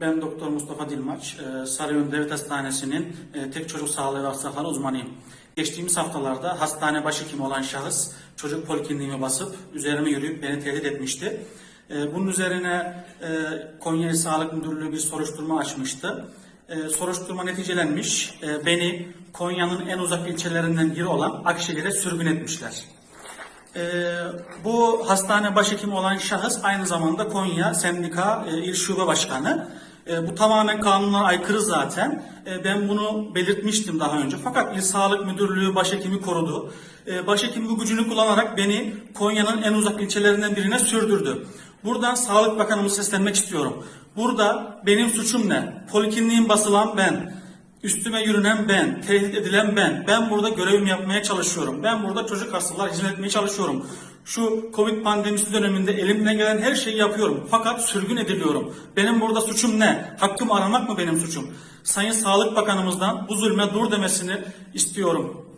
Ben Doktor Mustafa Dilmaç, e, Sarıyer Devlet Hastanesi'nin e, tek çocuk sağlığı ve hastalıkları uzmanıyım. Geçtiğimiz haftalarda hastane başhekimi olan şahıs çocuk polikliniğime basıp üzerime yürüyüp beni tehdit etmişti. E, Bunun üzerine Konya Sağlık Müdürlüğü bir soruşturma açmıştı. Soruşturma neticelenmiş. Beni Konya'nın en uzak ilçelerinden biri olan Akşehir'e sürgün etmişler. Ee, bu hastane başhekimi olan şahıs aynı zamanda Konya Sendika e, İl Şube Başkanı. E, bu tamamen kanuna aykırı zaten. E, ben bunu belirtmiştim daha önce. Fakat İl Sağlık Müdürlüğü başhekimi korudu. E, başhekim bu gücünü kullanarak beni Konya'nın en uzak ilçelerinden birine sürdürdü. Buradan Sağlık Bakanımı seslenmek istiyorum. Burada benim suçum ne? Polikliniğin basılan ben. Üstüme yürünen ben, tehdit edilen ben. Ben burada görevimi yapmaya çalışıyorum. Ben burada çocuk hastalar hizmet etmeye çalışıyorum. Şu Covid pandemisi döneminde elimden gelen her şeyi yapıyorum. Fakat sürgün ediliyorum. Benim burada suçum ne? Hakkımı aramak mı benim suçum? Sayın Sağlık Bakanımızdan bu zulme dur demesini istiyorum.